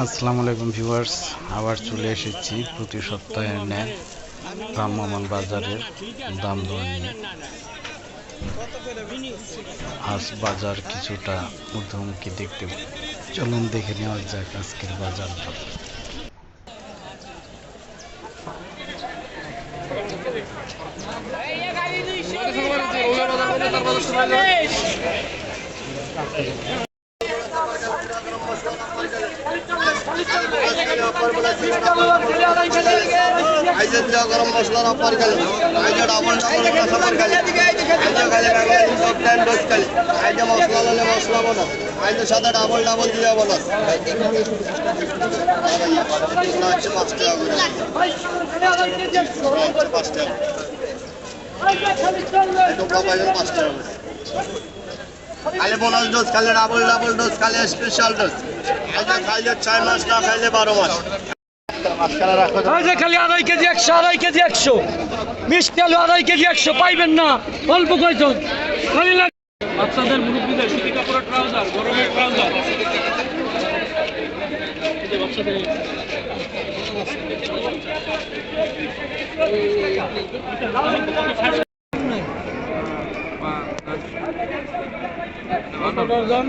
আসসালামু আলাইকুম ভিউয়ার্স, আবার চলে এসেছি প্রতি সপ্তাহের ন্যায় ভ্রাম্যমাণ বাজারের দাম দর নিয়ে। আজ বাজার কিছুটা ঊর্ধ্বমুখী দেখতে চলুন দেখে নেওয়া যাক আজকের বাজার দর। আইজে দিয়া গরম মশলার অফার খালি আইজে ডাবল ডাবল মশলার খালি আইজে খালি বাঙালি সব টাইম ডোজ খালি আইজে মশলা ললে মশলা বলো আইজে সাথে ডাবল ডাবল দিয়া বলো হচ্ছে পাঁচ টাকা করে পাঁচ টাকা পাঁচ টাকা খালি বোনাস ডোজ খালি ডাবল ডাবল ডোজ খালি স্পেশাল ডোজ খাইলে ছয় মাস না খাইলে বারো মাস। খালি আড়াই কেজি একশো আড়াই কেজি একশো। মিষ্টি আলু আড়াই কেজি একশো পাইবেন না। অল্প কয়জন? খালি বাচ্চাদের মুরব্বীদের সুতি কাপড়ের ট্রাউজার গরমের ট্রাউজার কত ডজন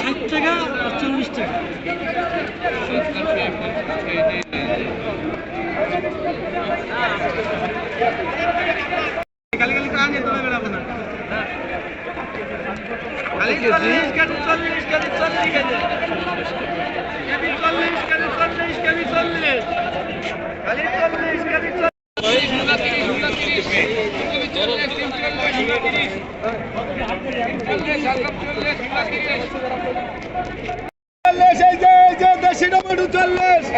ষাট টাকা আর চল্লিশ টাকা। খালি খালি কান নিয়ে তুমি বেড়াবো না? খালি চল্লিশ কেজি চল্লিশ কেজি চল্লিশ কেজি। কেজি চল্লিশ কেজি চল্লিশ কেজি চল্লিশ। খালি চল্লিশ কেজি চল্লিশ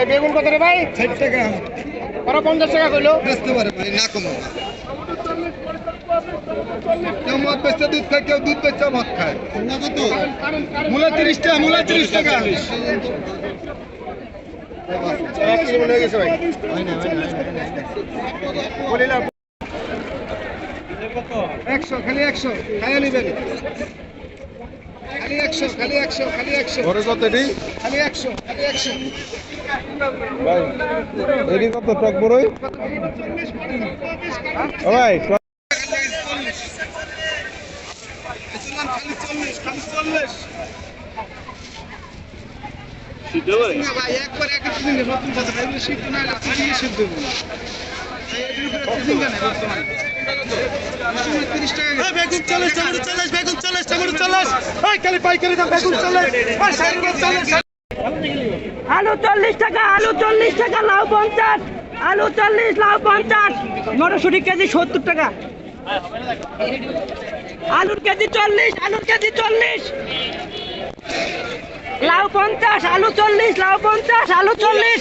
বেগুন কত রে ভাই? ষাট টাকা। ওরা পঞ্চাশ টাকা কইলো। বেচতে পারে ভাই না কমো কেউ মদ বেচতে দুধ খায় কেউ দুধ বেচতে মদ খায়। কত? মূলা তিরিশ টাকা মূলা তিরিশ টাকা। একশো খালি একশো খাইয়া নিবেন। খালি একশো খালি একশো খালি একশো। ঘরে কত এটি? খালি একশো খালি একশো। ভাই এটি কত টক বড়ই? ভাই একবার এক একটা দিন নতুন কথা ভাই সিদ্ধ না সিদ্ধ বেগুন চল্লিশ বেগুন চল্লিশ টাকা চল্লিশ ওই খালি পাইকারি দাম বেগুন চল্লিশ ওই ষাট চল্লিশ আলু চল্লিশ টাকা আলু চল্লিশ টাকা লাউ পঞ্চাশ। আলু চল্লিশ লাউ পঞ্চাশ। মটরশুটি কেজি সত্তর টাকা। আলুর কেজি চল্লিশ আলুর কেজি চল্লিশ। লাউ পঞ্চাশ আলু চল্লিশ লাউ পঞ্চাশ আলু চল্লিশ।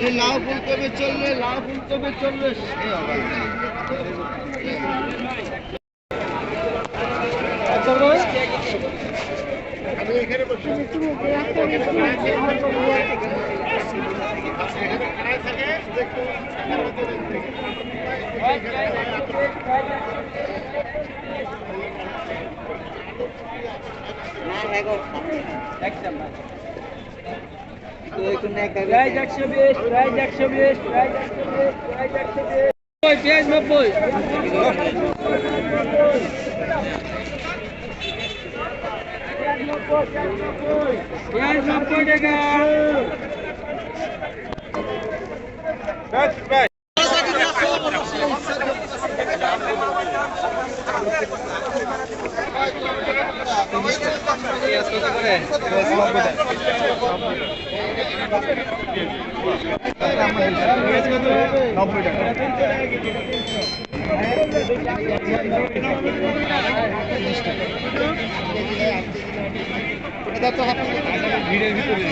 কপি আরে লাউ ফুলকপি চল্লিশ লাউ ফুলকপি চল্লিশ এই হবে। প্রাইজ একশো বিশ প্রাইজ একশো বিশ প্রাইজ একশো বিশ প্রাইজ একশো বিশ পেঁয়াজ নব্বই পেঁয়াজ নব্বই টাকা নব্বই টাকা ভিড়ের ভিতরে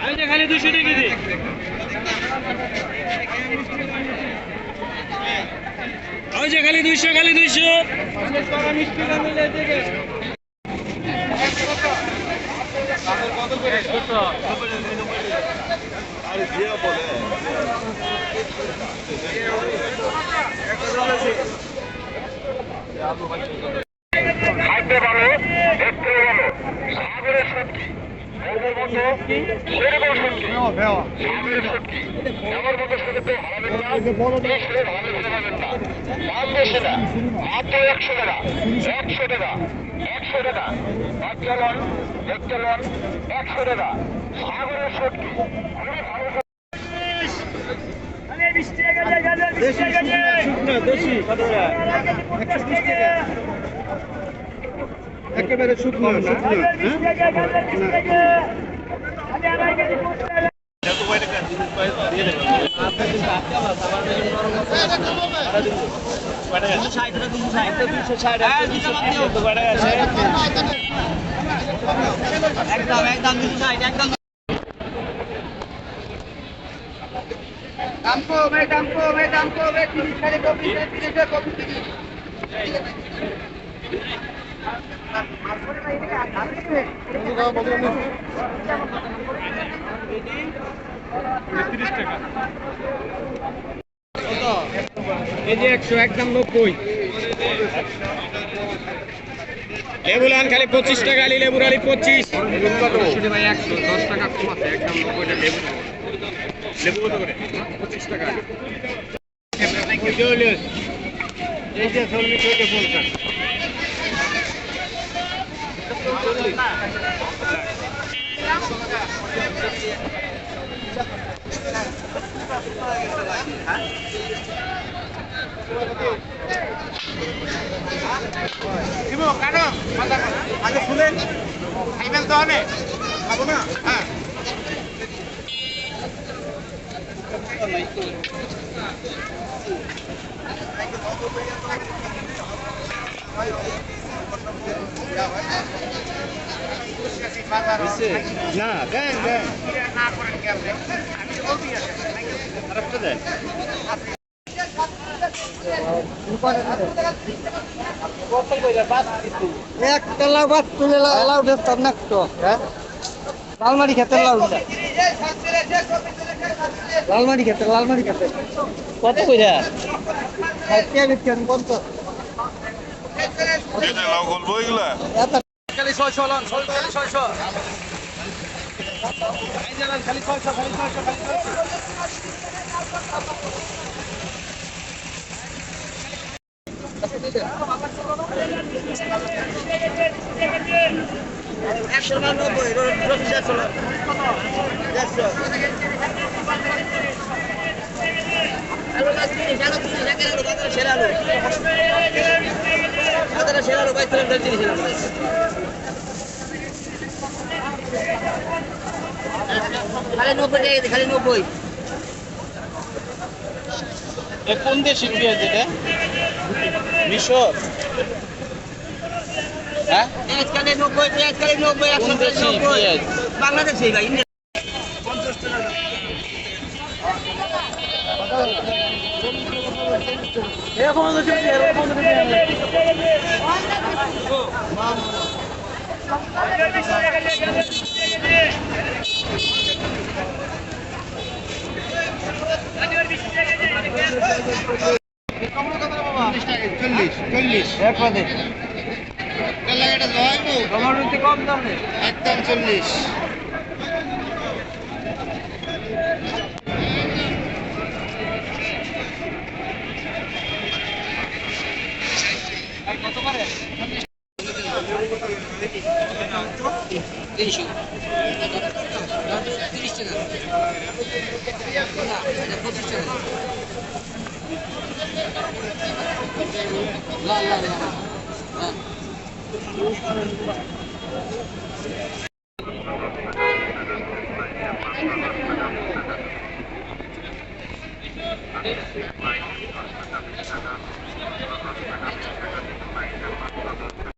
আমি যে খালি দুশো টাকা দিই ওই যে খালি দুইশো খালি দুইশো খাদ্য ভালো দেখতে ভালো সাগরের সত্যি একশো টাকা একশো টাকা একশো টাকা বাচ্চা লন দেখতে লন একশো টাকা সাগরের সত্যি খুবই ভালো একেবারে শুকনো শুকনো একদম একদম একদম দাম কমে দাম কমে দাম কমে তিরিশ খালি কপি তিরিশে কপি তিরিশ একশো একদম খালি পঁচিশ টাকা আলি লেবুর আলি পঁচিশ। টাকা আগে শুনেন খাইবেন তো অনেক খাবো না হ্যাঁ না দেন দেন। আরেকটা দেন একটা লাউ বাদ তুলে লাউ দেখতাম না তো হ্যাঁ? লালমারি খেতে লাউ লালমারি খেতে লালমারি খেতে। কত কইরা? কত লাউ গল্প এগুলা? খালি ছয়শো লন খালি ছয়শো। খালি ছয়শো খালি ছয়শো খালি একশো নব্বই একশো একশো সেরা আলু বাজারে সেরা আলু বাইশ তিরিশ আলু খালি নব্বই টাকা খালি নব্বই কোন দেশি পেঁয়াজ এটা মিশর হ্যাঁ খালি নব্বই খালি নব্বই একশো নব্বই? বাংলাদেশি ভাই, ইন্ডিয়া চল্লিশ। চল্লিশ একদম চল্লিশ তিরিশ তিরিশ টাকা পঁচিশ টাকা লাল লাল লাল